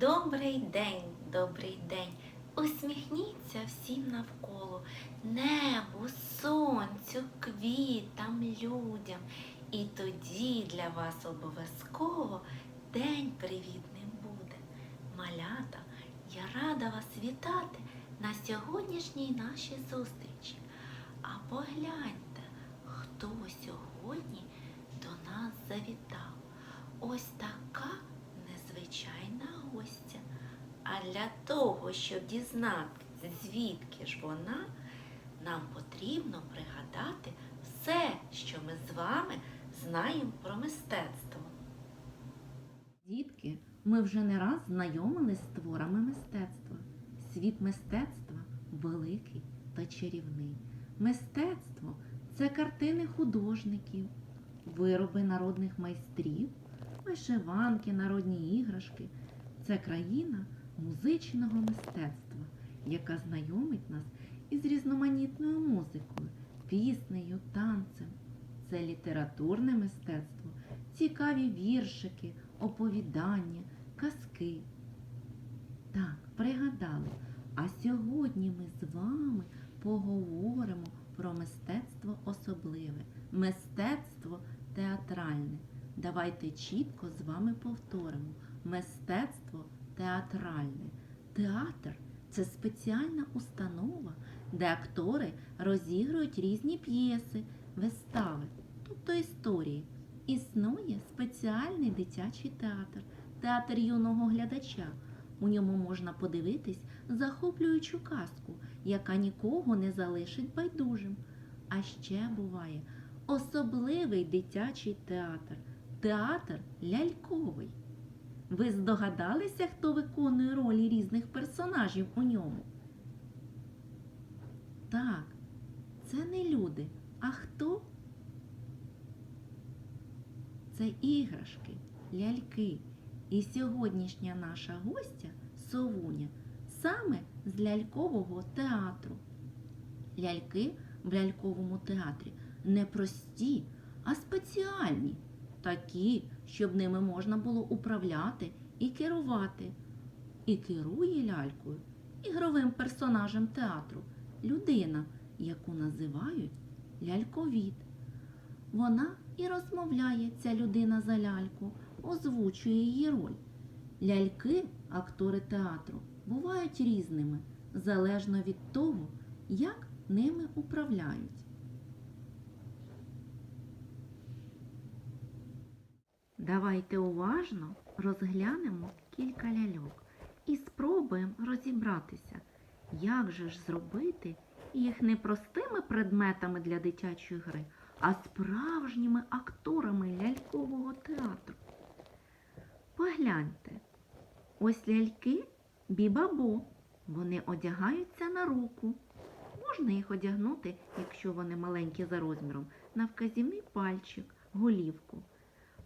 Добрий день, добрий день. Усміхніться всім навколо, небу, сонцю, квітам, людям. І тоді для вас обов'язково день привітним буде. Малята, я рада вас вітати на сьогоднішній нашій зустрічі. А погляньте, хто сьогодні до нас завітав. Ось така незвичайна гостя. А для того, щоб дізнатися, звідки ж вона, нам потрібно пригадати все, що ми з вами знаємо про мистецтво. Дітки, ми вже не раз знайомились з творами мистецтва. Світ мистецтва великий та чарівний. Мистецтво це картини художників, вироби народних майстрів, вишиванки, народні іграшки. Це країна музичного мистецтва, яка знайомить нас із різноманітною музикою, піснею, танцем. Це літературне мистецтво, цікаві віршики, оповідання, казки. Так, пригадали. А сьогодні ми з вами поговоримо про мистецтво особливе, мистецтво театральне. Давайте чітко з вами повторимо. Мистецтво театральне. Театр це спеціальна установа, де актори розігрують різні п'єси, вистави, тобто історії. Існує спеціальний дитячий театр, театр юного глядача. У ньому можна подивитись захоплюючу казку, яка нікого не залишить байдужим. А ще буває особливий дитячий театр театр ляльковий. Ви здогадалися, хто виконує ролі різних персонажів у ньому? Так, це не люди. А хто? Це іграшки, ляльки. І сьогоднішня наша гостя Совуня саме з лялькового театру. Ляльки в ляльковому театрі не прості, а спеціальні, такі, щоб ними можна було управляти і керувати. І керує лялькою ігровим персонажем театру людина, яку називають ляльковід. Вона і розмовляє ця людина за ляльку, озвучує її роль. Ляльки, актори театру, бувають різними, залежно від того, як ними управляють. Давайте уважно розглянемо кілька ляльок і спробуємо розібратися, як же ж зробити їх не простими предметами для дитячої гри, а справжніми акторами лялькового театру. Погляньте, ось ляльки бібабо. Вони одягаються на руку. Можна їх одягнути, якщо вони маленькі за розміром, на вказівний пальчик, голівку.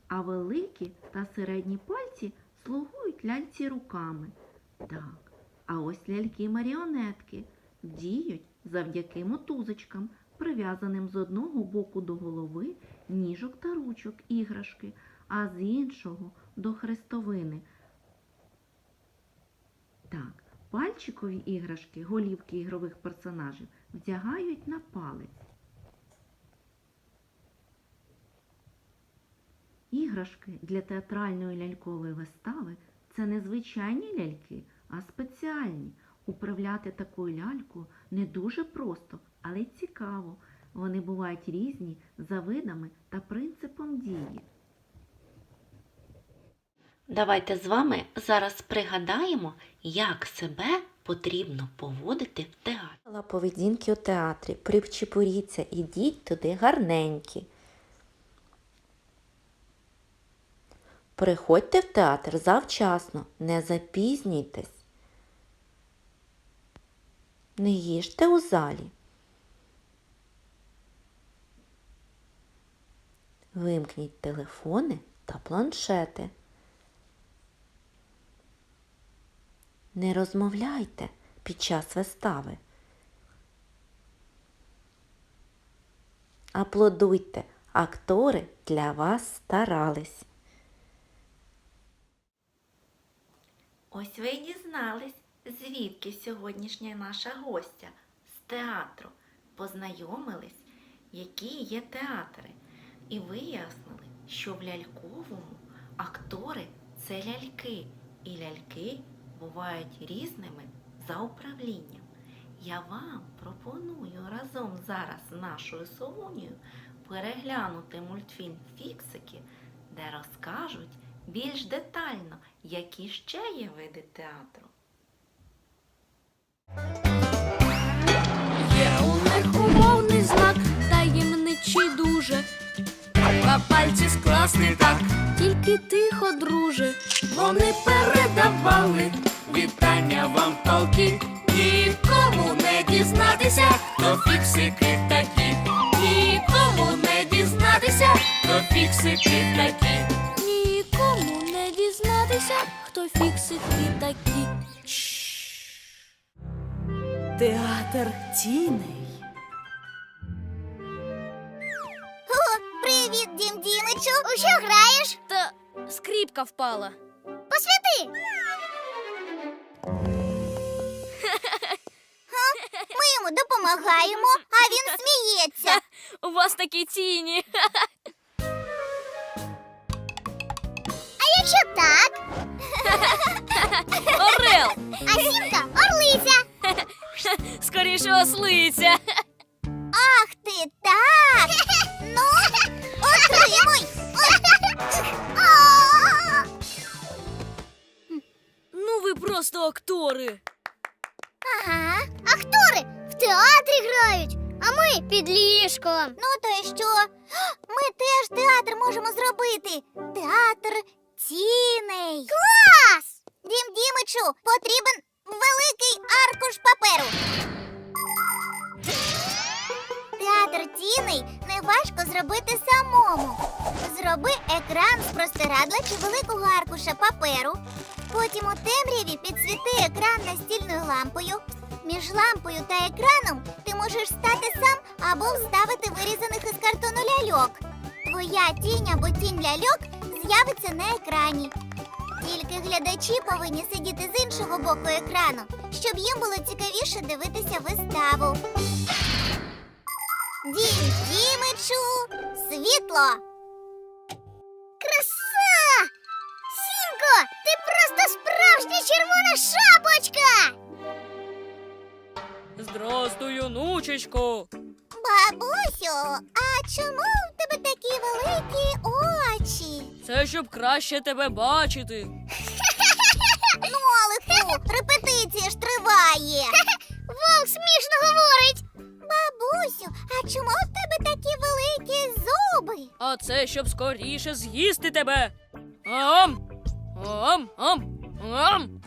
А великі та середні пальці слугують ляльці руками. Так, а ось ляльки-маріонетки діють завдяки мотузочкам, прив'язаним з одного боку до голови ніжок та ручок іграшки, а з іншого до хрестовини. Так, пальчикові іграшки, голівки ігрових персонажів вдягають на палець. Іграшки для театральної лялькової вистави це не звичайні ляльки, а спеціальні. Управляти такою лялькою не дуже просто, але й цікаво. Вони бувають різні за видами та принципом дії. Давайте з вами зараз пригадаємо, як себе потрібно поводити в театрі. Поведінки у театрі. Привчепуріться, ідіть туди гарненькі. Приходьте в театр завчасно, не запізнюйтесь. Не їжте у залі. Вимкніть телефони та планшети. Не розмовляйте під час вистави. Аплодуйте, актори для вас старались. Ось ви і дізнались, звідки сьогоднішня наша гостя з театру. Познайомились, які є театри, і вияснили, що в ляльковому актори це ляльки, і ляльки бувають різними за управлінням. Я вам пропоную разом зараз з нашою Солонією переглянути мультфільм Фіксики, де розкажуть більш детально, які ще є види театру. Є у них умовний знак, таємничий дуже. Два пальці скласти так, тільки тихо, друже. Вони передавали вітання вам толки. Нікому не дізнатися, хто фіксики такі. Нікому не дізнатися, хто фіксики такі. Дізнатися, хто фіксики такі. Театр тіней. Привіт, Дім Дімичу! У що граєш? Та скріпка впала. Посвяти! Ми йому допомагаємо, а він сміється. У вас такі тіні. Скоріше ослиця. Ах ти так! Ну, отримуй! Ну ви просто актори. Ага, актори в театрі грають, а ми під ліжком. Твоя тінь або тінь ляльок з'явиться на екрані. Тільки глядачі повинні сидіти з іншого боку екрану, щоб їм було цікавіше дивитися виставу. Дім Дімичу, світло. Краса! Сімко, ти просто справжня червона шапочка! Здрастуй, онучечко. Бабусю, а чому в тебе такі великі очі? Це щоб краще тебе бачити. Нолику, репетиція ж триває. Вовк смішно говорить. Бабусю, а чому в тебе такі великі зуби? А це щоб скоріше з'їсти тебе. Ам! Ам! Ам! Ам!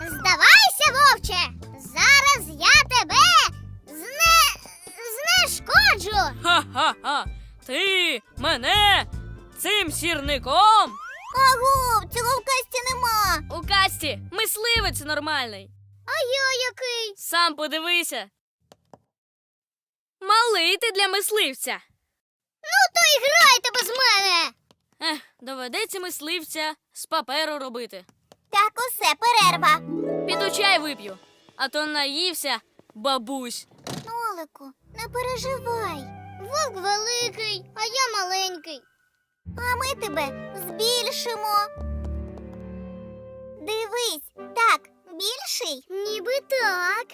Здавайся, вовче! Зараз я тебе зне... знешкоджу! Ха-ха-ха! Ти мене цим сірником? Агу, цього в касті нема. У касті мисливець нормальний. А я який? Сам подивися. Малий ти для мисливця. Ну то і грайте без мене. Ех, доведеться мисливця з паперу робити. Так усе перерва. Піду чай вип'ю, а то наївся бабусь. Нолику, не переживай. Вовк великий, а я маленький. А ми тебе збільшимо. Дивись, так, більший? Ніби так.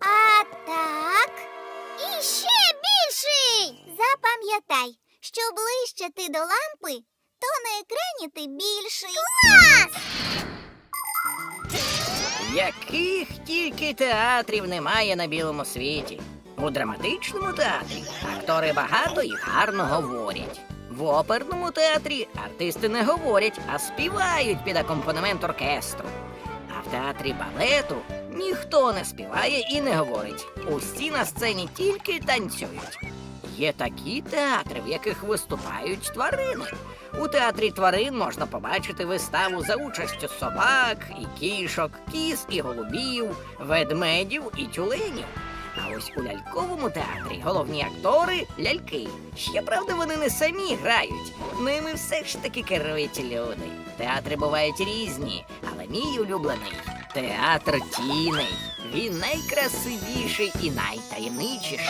А так. І ще більший. Запам'ятай, що ближче ти до лампи, то на екрані ти більший. Клас! Яких тільки театрів немає на білому світі. У драматичному театрі актори багато і гарно говорять. В оперному театрі артисти не говорять, а співають під акомпанемент оркестру. А в театрі балету ніхто не співає і не говорить. Усі на сцені тільки танцюють. Є такі театри, в яких виступають тварини. У театрі тварин можна побачити виставу за участю собак і кішок, кіз і голубів, ведмедів і тюленів. А ось у ляльковому театрі головні актори ляльки. Щоправда, вони не самі грають. Ними все ж таки керують люди. Театри бувають різні, але мій улюблений театр тіней. Він найкрасивіший і найтаємничіший.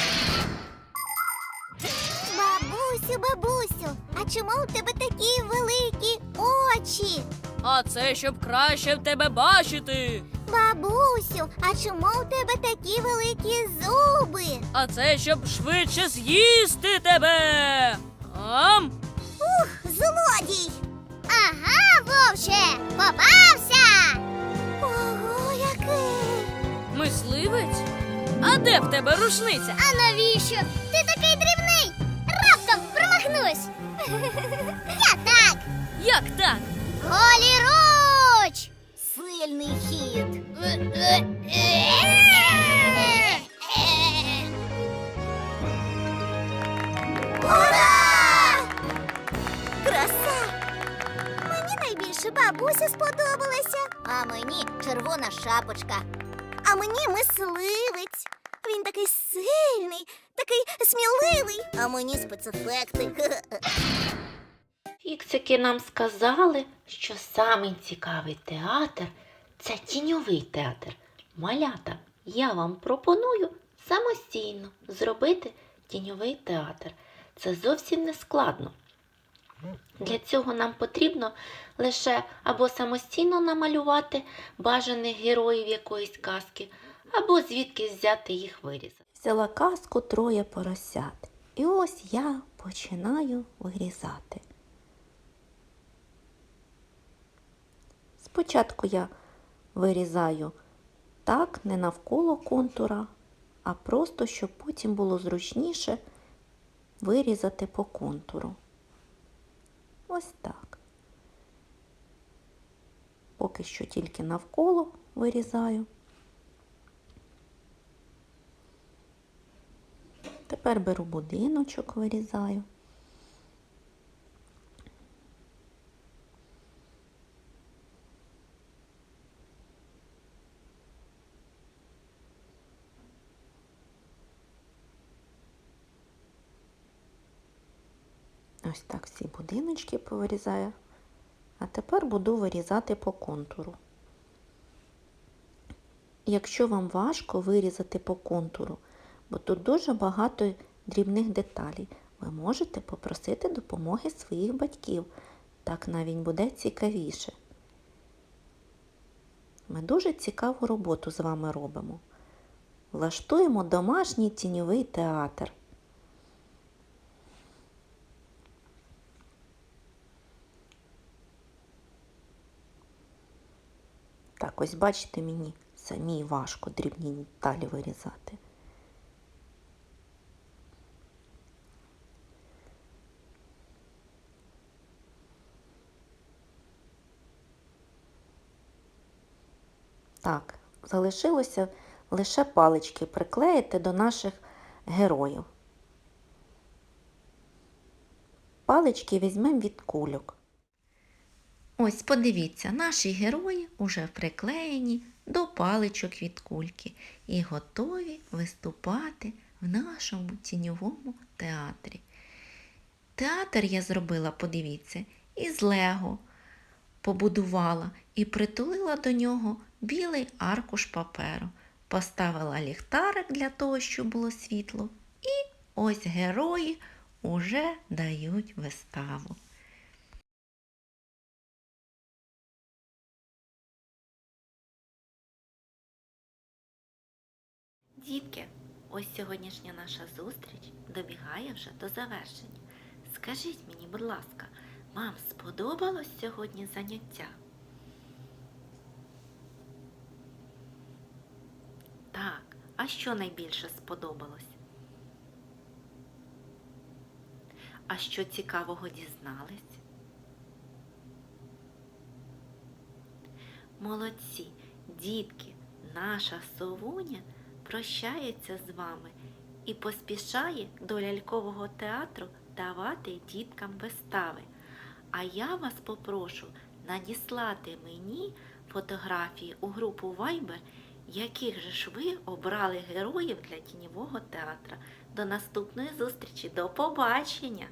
Бабусю, бабусю, а чому у тебе такі великі очі? А це щоб краще в тебе бачити. Бабусю, а чому у тебе такі великі зуби? А це щоб швидше з'їсти тебе. Ам! Злодій! Ага, вовче, попався! Ого, який! Мисливець? А де в тебе рушниця? А навіщо? Ти такий дрібний! Раптом промахнусь! Я так! Як так? Голіруч! Хід! Ура! Краса! Мені найбільше бабуся сподобалася. А мені червона шапочка. А мені мисливець. Він такий сильний, такий сміливий. А мені спецефекти. Фіксики нам сказали, що самий цікавий театр це тіньовий театр. Малята, я вам пропоную самостійно зробити тіньовий театр. Це зовсім не складно. Для цього нам потрібно лише або самостійно намалювати бажаних героїв якоїсь казки, або звідки взяти їх вирізати. Взяла казку троє поросят. І ось я починаю вирізати. Спочатку я вирізаю так, не навколо контура, а просто, щоб потім було зручніше вирізати по контуру. Ось так. Поки що тільки навколо вирізаю. Тепер беру будиночок, вирізаю. Ось так всі будиночки повирізаю. А тепер буду вирізати по контуру. Якщо вам важко вирізати по контуру, бо тут дуже багато дрібних деталей, ви можете попросити допомоги своїх батьків. Так навіть буде цікавіше. Ми дуже цікаву роботу з вами робимо. Влаштуємо домашній тіньовий театр. Так, ось бачите, мені самій важко дрібні деталі вирізати. Так, залишилося лише палички приклеїти до наших героїв. Палички візьмемо від кульок. Ось подивіться, наші герої уже приклеєні до паличок від кульки і готові виступати в нашому тіньовому театрі. Театр я зробила, подивіться, із Лего побудувала і притулила до нього білий аркуш паперу, поставила ліхтарик для того, щоб було світло, і ось герої уже дають виставу. Дітки, ось сьогоднішня наша зустріч добігає вже до завершення. Скажіть мені, будь ласка, вам сподобалось сьогодні заняття? Так, а що найбільше сподобалось? А що цікавого дізнались? Молодці, дітки, наша совуня прощається з вами і поспішає до лялькового театру давати діткам вистави. А я вас попрошу надіслати мені фотографії у групу Viber яких же ж ви обрали героїв для тіньового театра. До наступної зустрічі, до побачення!